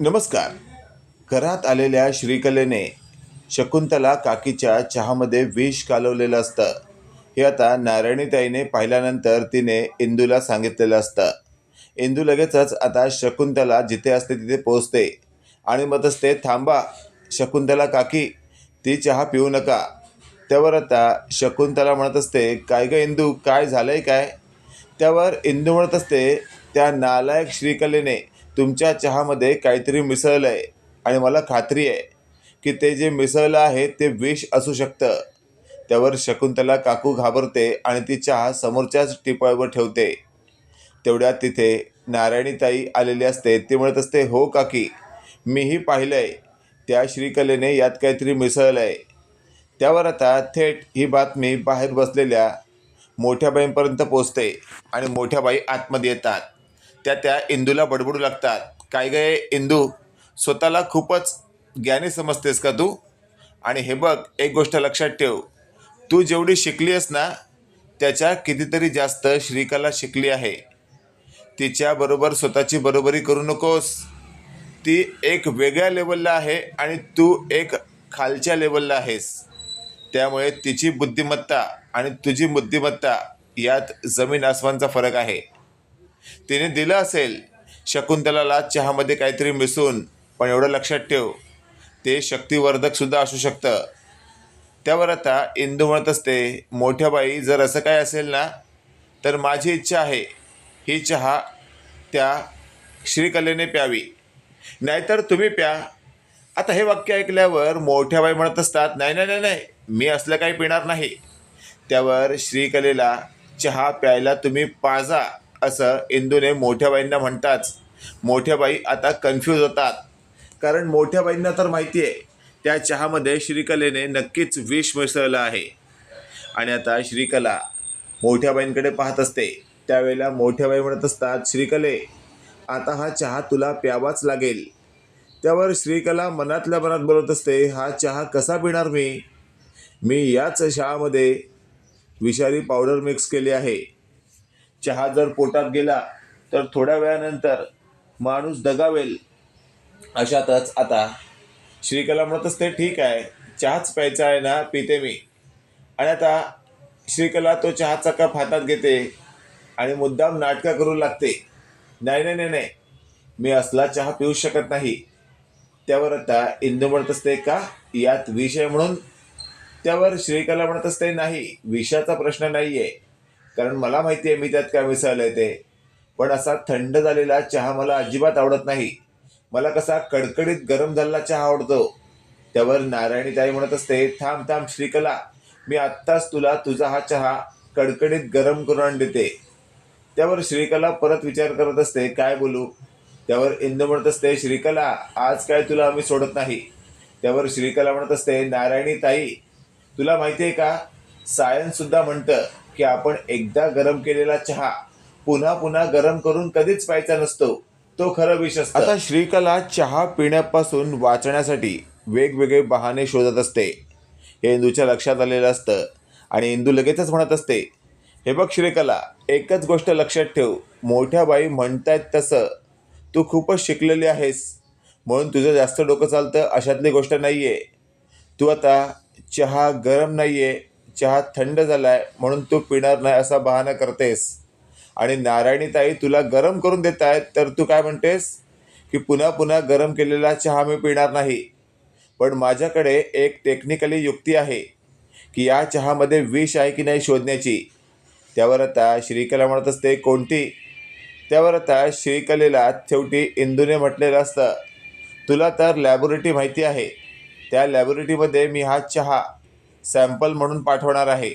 नमस्कार. घरात आलेल्या श्रीकलेने शकुंतला काकीच्या चहामध्ये विष कालवलेलं असतं. हे आता नारायणीताईने पाहिल्यानंतर तिने इंदूला सांगितलेलं असतं. इंदू लगेचच आता शकुंतला जिथे असते तिथे पोहोचते. आणि मग असते थांबा शकुंतला काकी ती चहा पिऊ नका. त्यावर आता शकुंतला म्हणत असते काय गं इंदू काय झालं आहे काय? त्यावर इंदू म्हणत असते त्या नालायक श्रीकलेने तुमच्या चहामध्ये काहीतरी मिसळलं आहे आणि मला खात्री आहे की ते जे मिसळलं आहे ते विष असू शकतं. त्यावर शकुंतला काकू घाबरते आणि ती चहा समोरच्याच टिपाळीवर ठेवते. तेवढ्यात तिथे नारायणीताई आलेली असते. ती म्हणत असते हो काकी मीही पाहिलं आहे त्या श्रीकलेने यात काहीतरी मिसळलं आहे त्यावर आता थेट ही बातमी बाहेर बसलेल्या मोठ्या बाईंपर्यंत पोचते आणि मोठ्या बाई आतमध्ये येतात. त्या त्या इंदूला बडबडू लागतात. काय गे इंदू? स्वतःला खूपच ज्ञानी समजतेस का तू? आणि हे बघ एक गोष्ट लक्षात ठेव. तू जेवढी शिकली आहेस ना त्याच्या कितीतरी जास्त श्रीकला शिकली आहे. तिच्याबरोबर स्वतःची बरोबरी करू नकोस. ती एक वेगळ्या लेवलला आहे आणि तू एक खालच्या लेवलला आहेस. त्यामुळे तिची बुद्धिमत्ता आणि तुझी बुद्धिमत्ता यात जमीन आसमानचा फरक आहे. तिने दिलं असेल. शकुंतलाला चहामध्ये काहीतरी मिसळून पण एवढं लक्षात ठेव ते शक्तिवर्धकसुद्धा असू शकतं. त्यावर आता इंदू म्हणत असते मोठ्या बाई जर असं काय असेल ना तर माझी इच्छा आहे. ही चहा त्या श्रीकलेने प्यावी. नाहीतर तुम्ही प्या. आता हे वाक्य ऐकल्यावर मोठ्या बाई म्हणत असतात नाही नाही नाही नाही मी असलं काही पिणार नाही. त्यावर श्रीकलेला चहा प्यायला तुम्ही पाजा. असं इंदूने मोठ्या बाईंना म्हणताच. मोठ्या बाई आता कन्फ्यूज होतात. कारण मोठ्या बाईंना तर माहिती आहे त्या चहामध्ये श्रीकलेने नक्कीच विष मिसळलं आहे. आणि आता श्रीकला मोठ्या बाईंकडे पाहत असते. त्यावेळेला मोठ्या बाई म्हणत असतात श्रीकले आता हा चहा तुला प्यावाच लागेल. त्यावर श्रीकला मनातल्या मनात बोलत असते हा चहा कसा पिणार मी? मी याच चहामध्ये विषारी पावडर मिक्स केली आहे. चहा जर पोटात गेला तर थोड्या वेळानंतर माणूस दगावेल. अशातच आता श्रीकला म्हणत असते ठीक आहे. चहाच प्यायचा आहे ना पिते मी. आणि आता श्रीकला तो चहाचा कप हातात घेते आणि मुद्दाम नाटकं करू लागते. नाही नाही नाही नाही. मी असला चहा पिऊ शकत नाही. त्यावर आता इंदू म्हणत असते का? यात विषय म्हणून त्यावर श्रीकला म्हणत असते नाही. विषयाचा प्रश्न नाही आहे कारण मला माहिती आहे मी त्यात काय मिसळलं आहे ते. पण असा थंड झालेला चहा मला अजिबात आवडत नाही. मला कसा कडकडीत गरम झालेला चहा आवडतो. त्यावर नारायणीताई म्हणत असते थांब थांब श्रीकला. मी आत्ताच तुला तुझा हा चहा कडकडीत गरम करून आणून देते. त्यावर श्रीकला परत विचार करत असते काय बोलू? त्यावर इंदू म्हणत असते श्रीकला आज काय तुला आम्ही सोडत नाही. त्यावर श्रीकला म्हणत असते नारायणी ताई तुला माहिती आहे का? सायन्स सुद्धा म्हणतं की आपण एकदा गरम केलेला चहा पुन्हा पुन्हा गरम करून कधीच प्यायचा नसतो तो खरं विष आता श्रीकला चहा पिण्यापासून वाचण्यासाठी वेगवेगळे बहाणे शोधत असते. हे इंदूच्या लक्षात आलेलं असतं आणि इंदू लगेचच म्हणत असते हे बघ श्रीकला एकच गोष्ट लक्षात ठेव. मोठ्या बाई म्हणतायत तसं. तू खूपच शिकलेली आहेस. म्हणून तुझं जास्त डोकं चालतं अशातली गोष्ट नाही आहे तू आता चहा गरम नाही आहे चहा थंड झाला आहे म्हणून तू पिणार नाही असा बहाना करतेस. आणि नारायणीताई तुला गरम करून देत आहेत तर तू काय म्हणतेस? की पुन्हा पुन्हा गरम केलेला चहा मी पिणार नाही. पण माझ्याकडे एक टेक्निकली युक्ती आहे की या चहामध्ये विष आहे की नाही शोधण्याची. त्यावर आता श्रीकला म्हणत असते कोणती? त्यावर आता श्रीकलेला शेवटी इंदूने म्हटलेलं असतं तुला तर लॅबोरेटरी माहिती आहे. त्या लॅबोरेटरीमध्ये मी हा चहा सॅम्पल म्हणून पाठवणार आहे.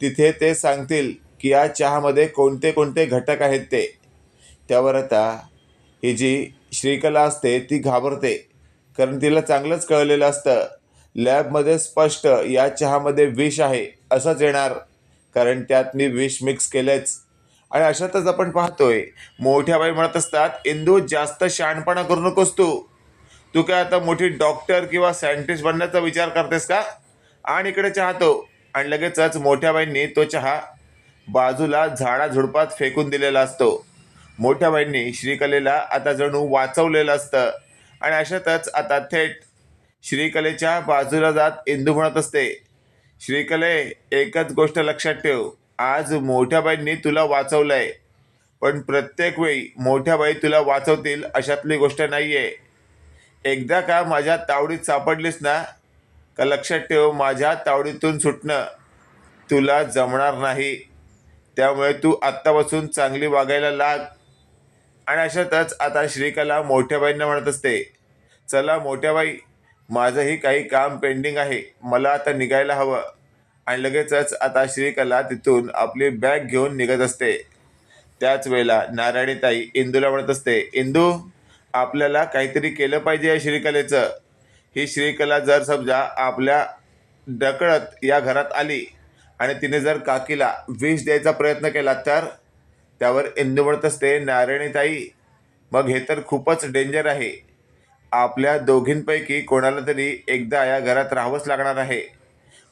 तिथे ते सांगतील की या चहामध्ये कोणते कोणते घटक आहेत ते. त्यावर आता ही जी श्रीकला असते ती घाबरते. कारण तिला चांगलंच कळलेलं असतं. लॅबमध्ये स्पष्ट या चहामध्ये विष आहे असंच येणार. कारण त्यात मी विष मिक्स केलंच. आणि अशातच आपण पाहतोय मोठ्या बाई म्हणत असतात इंदू जास्त शहाणपणा करू नकोस तू. तू काय आता मोठी डॉक्टर किंवा सायंटिस्ट बनण्याचा विचार करतेस का? आणि इकडे चाहतो आणि लगेचच मोठ्या बाईंनी तो चहा बाजूला झाडा झुडपात फेकून दिलेला असतो. मोठ्या बाईंनी श्रीकलेला आता जणू वाचवलेलं असतं. आणि अशातच आता थेट श्रीकलेच्या बाजूला जात इंदू म्हणत असते श्रीकले एकच गोष्ट लक्षात ठेव. आज मोठ्या बाईंनी तुला वाचवलंय. पण प्रत्येक वेळी मोठ्या बाई तुला वाचवतील अशातली गोष्ट नाही आहे एकदा का माझ्या तावडीत सापडलीस ना का लक्षात ठेव माझ्या तावडीतून सुटणं तुला जमणार नाही. त्यामुळे तू आत्तापासून चांगली वागायला लाग. आणि अशातच आता श्रीकला मोठ्याबाईंना म्हणत असते चला मोठ्याबाई माझंही काही काम पेंडिंग आहे मला आता निघायला हवं. आणि लगेचच आता श्रीकला तिथून आपली बॅग घेऊन निघत असते. त्याच वेळेला नारायणीताई इंदूला म्हणत असते इंदू आपल्याला काहीतरी केलं पाहिजे या श्रीकलेचं. ही श्रीकला जर समजा आपल्या डकळत या घरात आली आणि तिने जर काकीला विष द्यायचा प्रयत्न केला तर त्यावर इंदू म्हणत असते नारायणीताई. मग हे तर खूपच डेंजर आहे. आपल्या दोघींपैकी कोणाला तरी एकदा या घरात राहावंच लागणार आहे.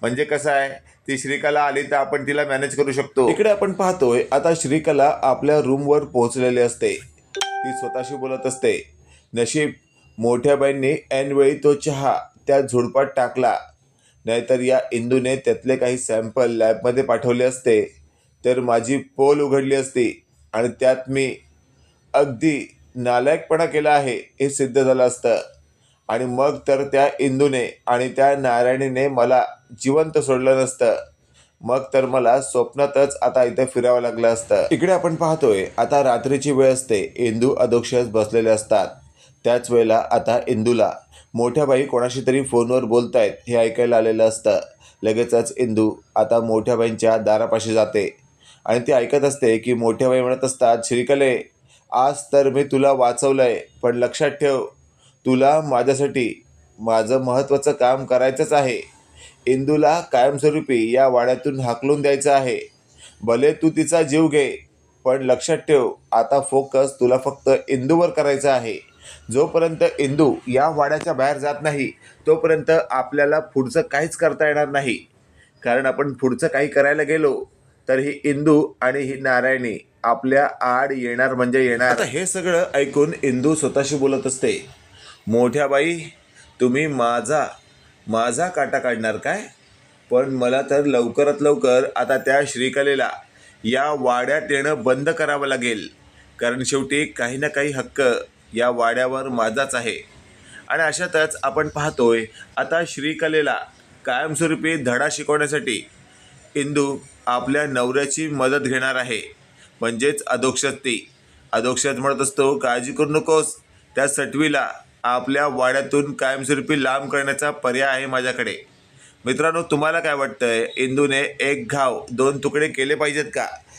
म्हणजे कसं आहे ती श्रीकला आली तर आपण तिला मॅनेज करू शकतो. इकडे आपण पाहतोय आता श्रीकला आपल्या रूमवर पोहोचलेली असते. ती स्वतःशी बोलत असते. नशीब मोठ्याबाईंनी ऐनवेळी तो चहा त्या झुडपात टाकला. नाहीतर या इंदूने त्यातले काही सॅम्पल लॅबमध्ये पाठवले असते. तर माझी पोल उघडली असती आणि त्यात मी अगदी नालायकपणा केला आहे हे सिद्ध झालं असतं. आणि मग तर त्या इंदूने आणि त्या नारायणीने मला जिवंत सोडलं नसतं. मग तर मला स्वप्नातच आता इथे फिरावं लागलं असतं. इकडे आपण पाहतोय आता रात्रीची वेळ असते. इंदू अधोक्षस बसलेले असतात. त्याच वेळेला आता इंदूला. मोठ्या बाई कोणाशी तरी फोनवर बोलत आहेत हे ऐकायला आलेलं असतं. लगेचच इंदू आता मोठ्या बाईंच्या दारापाशी जाते. आणि ती ऐकत असते की मोठ्या बाई म्हणत असतात श्रीकले आज तर मी तुला वाचवलं आहे पण लक्षात ठेव तुला माझ्यासाठी माझं महत्त्वाचं काम करायचंच आहे. इंदूला कायमस्वरूपी या वाड्यातून हाकलून द्यायचं आहे. भले तू तिचा जीव घे पण लक्षात ठेव आता फोकस तुला फक्त इंदूवर करायचा आहे. जोपर्यंत इंदू या वाड्याच्या बाहेर जात नाही तोपर्यंत आपल्याला पुढचं काहीच करता येणार नाही. कारण आपण पुढचं काही करायला गेलो तर ही इंदू आणि ही नारायणी आपल्या आड येणार म्हणजे येणार. आता हे सगळं ऐकून इंदू स्वतःशी बोलत असते मोठ्या बाई तुम्ही माझा माझा काटा काढणार काय? पण मला तर लवकरात लवकर आता त्या श्रीकलेला या वाड्यात येणं बंद करावं लागेल. कारण शेवटी काही ना काही हक्क या वाड्यावर माझाच आहे. आणि अशातच आपण पाहतोय आता श्रीकलेला कायमस्वरूपी धडा शिकवण्यासाठी इंदू आपल्या नवऱ्याची मदत घेणार आहे. म्हणजेच अधोक्षत ती अधोक्षत म्हणत असतो काळजी करू नकोस. त्या सटवीला आपल्या वाड्यातून कायमस्वरूपी लांब करण्याचा पर्याय आहे माझ्याकडे. मित्रांनो तुम्हाला काय वाटतंय? इंदूने एक घाव दोन तुकडे केले पाहिजेत का?